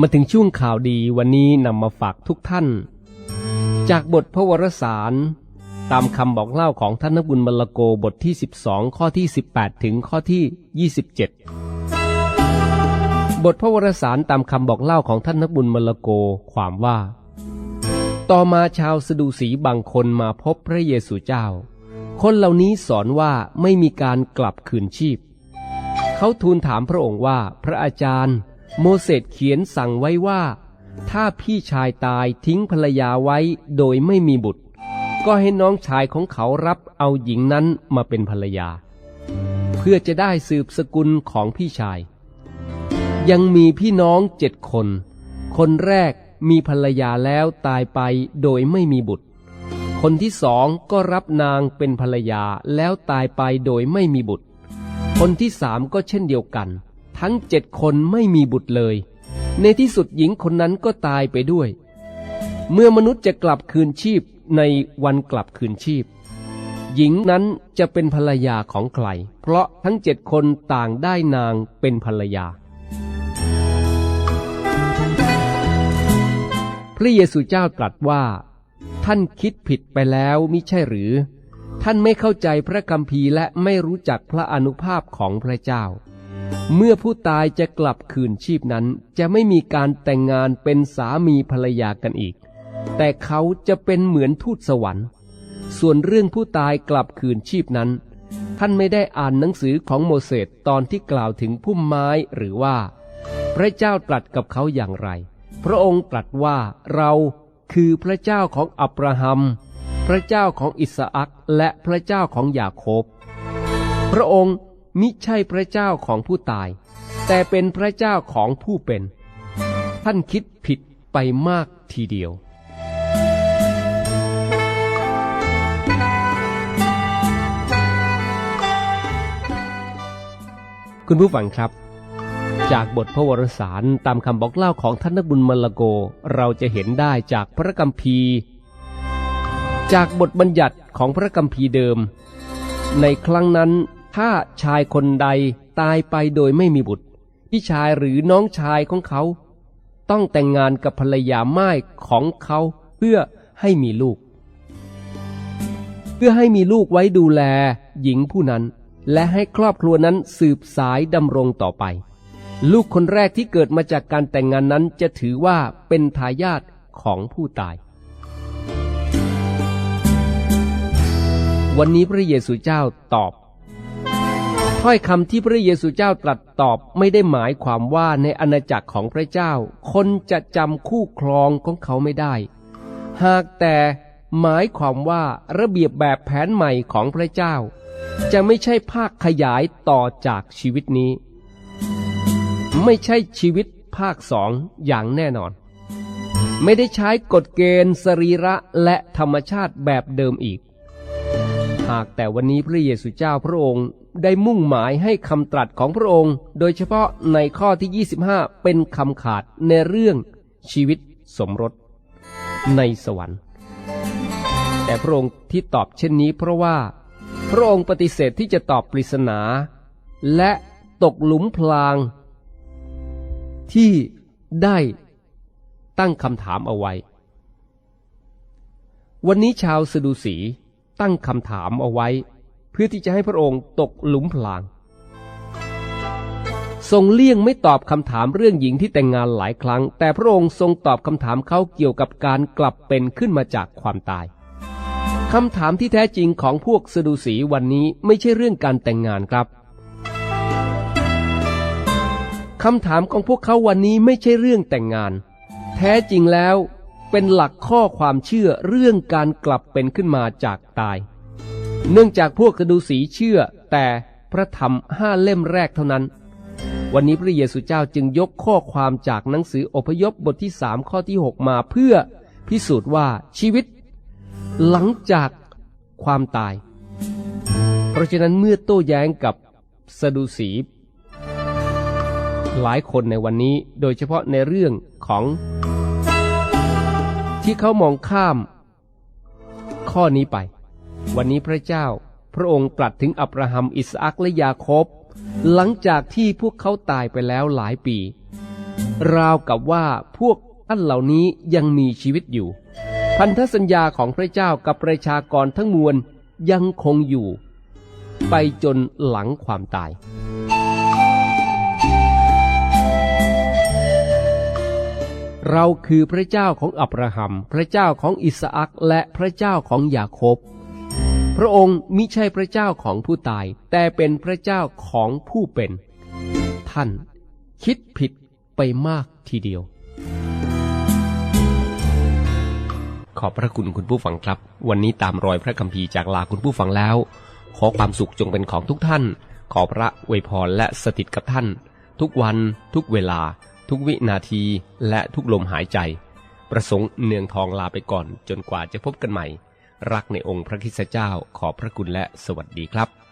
มาถึงช่วงข่าวดีวันนี้นำมาฝากทุกท่าน จากบทพระวรสาร ตามคำบอกเล่าของท่านนบุญมลโกบทที่ 12 ข้อที่ 18 ถึงข้อที่ 27 บทพระวรสารตามคำบอกเล่าของท่านนบุญมลโกความว่า ต่อมาชาวสดูสีบางคนมาพบพระเยซูเจ้า คนเหล่านี้สอนว่าไม่มีการกลับคืนชีพ เขาทูลถามพระองค์ว่าพระอาจารย์ โมเสสเขียนสั่งไว้ว่า ถ้าพี่ชายตายทิ้งภรรยาไว้โดยไม่มีบุตร ก็ให้น้องชายของเขารับเอาหญิงนั้นมาเป็นภรรยา เพื่อจะได้สืบสกุลของพี่ชาย ยังมีพี่น้องเจ็ดคน คนแรกมีภรรยาแล้วตายไปโดยไม่มีบุตร คนที่สองก็รับนางเป็นภรรยาแล้วตายไปโดยไม่มีบุตร คนที่สามก็เช่นเดียวกัน ทั้งเจ็ดคนไม่มีบุตรเลย ในที่สุดหญิงคนนั้นก็ตายไปด้วย เมื่อมนุษย์จะกลับคืนชีพในวันกลับคืนชีพ หญิงนั้นจะเป็นภรรยาของใคร เพราะทั้งเจ็ดคนต่างได้นางเป็นภรรยา พระเยซูเจ้าตรัสว่า ท่านคิดผิดไปแล้วมิใช่หรือ ท่านไม่เข้าใจพระคัมภีร์และไม่รู้จักพระอนุภาพของพระเจ้า เมื่อผู้ตายจะกลับคืนชีพนั้น จะไม่มีการแต่งงานเป็นสามีภรรยากันอีก แต่เขาจะเป็นเหมือนทูตสวรรค์ ส่วนเรื่องผู้ตายกลับคืนชีพนั้น ท่านไม่ได้อ่านหนังสือของโมเสสตอนที่กล่าวถึงพุ่มไม้หรือว่า พระเจ้าตรัสกับเขาอย่างไร พระองค์ตรัสว่าเราคือพระเจ้าของอับราฮัม พระเจ้าของอิสอักและพระเจ้าของยาโคบ พระองค์ มิใช่พระเจ้าของผู้ตาย แต่เป็นพระเจ้าของผู้เป็น ท่านคิดผิดไปมากทีเดียว คุณผู้ฟังครับ จากบทพระวรสารตามคำบอกเล่าของท่านนักบุญมลโกเราจะเห็นได้จากพระกัมภีร์ จากบทบัญญัติของพระกัมภีร์เดิม ในครั้งนั้น ถ้าชายคนใดตายไปโดยไม่มีบุตร พี่ชายหรือน้องชายของเขา ต้องแต่งงานกับภรรยาไม้ของเขาเพื่อให้มีลูก เพื่อให้มีลูกไว้ดูแลหญิงผู้นั้น และให้ครอบครัวนั้นสืบสายดำรงต่อไป ลูกคนแรกที่เกิดมาจากการแต่งงานนั้นจะถือว่าเป็นทายาทของผู้ตาย วันนี้พระเยซูเจ้าตอบ ถ้อยคำที่พระเยซูเจ้าตรัสตอบไม่ได้หมายความว่าในอาณาจักรของพระเจ้า คนจะจำคู่ครองของเขาไม่ได้ หากแต่หมายความว่าระเบียบแบบแผนใหม่ของพระเจ้า จะไม่ใช่ภาคขยายต่อจากชีวิตนี้ ไม่ใช่ชีวิตภาคสองอย่างแน่นอน ไม่ได้ใช้กฎเกณฑ์ สรีระและธรรมชาติแบบเดิมอีก หากแต่วันนี้พระเยซูเจ้าพระองค์ได้มุ่งหมายให้คำตรัสของพระองค์ โดยเฉพาะในข้อที่ 25 เป็นคำขาดในเรื่องชีวิตสมรสในสวรรค์ แต่พระองค์ที่ตอบเช่นนี้เพราะว่า พระองค์ปฏิเสธที่จะตอบปริศนา และตกหลุมพราง ที่ได้ตั้งคำถามเอาไว้ วันนี้ชาวสดูสี ตั้งคำถามเอาไว้ เพื่อที่จะให้พระองค์ตกหลุมพราง ทรงเลี่ยงไม่ตอบคำถามเรื่องหญิงที่แต่งงานหลายครั้ง แต่พระองค์ทรงตอบคำถามเขาเกี่ยวกับการกลับเป็นขึ้นมาจากความตายคำถามที่แท้จริงของพวกสดูสีวันนี้ไม่ใช่เรื่องการแต่งงานครับคำถามของพวกเขาวันนี้ไม่ใช่เรื่องแต่งงาน แท้จริงแล้ว เป็นหลักข้อความเชื่อเรื่องการกลับเป็นขึ้นมาจากตาย เนื่องจากพวกกระดูสีเชื่อแต่พระธรรมห้าเล่มแรกเท่านั้น วันนี้พระเยซูเจ้าจึงยกข้อความจากหนังสืออพยพบทที่สามข้อที่หกมาเพื่อพิสูจน์ว่าชีวิต หลังจากความตาย เพราะฉะนั้นเมื่อโต้แย้งกับสะดูสี หลายคนในวันนี้โดยเฉพาะในเรื่องของ ที่เขามองข้าม ข้อนี้ไป วันนี้พระเจ้า พระองค์ตรัสถึงอับราฮัมอิสอักและยาโคบ หลังจากที่พวกเขาตายไปแล้วหลายปี ราวกับว่าพวกท่านเหล่านี้ยังมีชีวิตอยู่ พันธสัญญาของพระเจ้ากับประชากรทั้งมวลยังคงอยู่ ไปจนหลังความตาย เราคือพระเจ้าของอับราฮัม พระเจ้าของอิสอักและพระเจ้าของยาโคบ พระองค์มิใช่พระเจ้าของผู้ตาย แต่เป็นพระเจ้าของผู้เป็น ท่าน คิดผิดไปมากทีเดียว ขอบพระคุณคุณผู้ฟังครับ วันนี้ตามรอยพระคัมภีร์จากลาคุณผู้ฟังแล้ว ขอความสุขจงเป็นของทุกท่าน ขอพระอวยพรและสถิตกับท่าน ทุกวันทุกเวลา ทุกวินาทีและทุกลมหายใจ ประสงค์เนืองทองลาไปก่อนจนกว่าจะพบกันใหม่ รักในองค์พระคิดเจ้าขอบพระคุณและสวัสดีครับ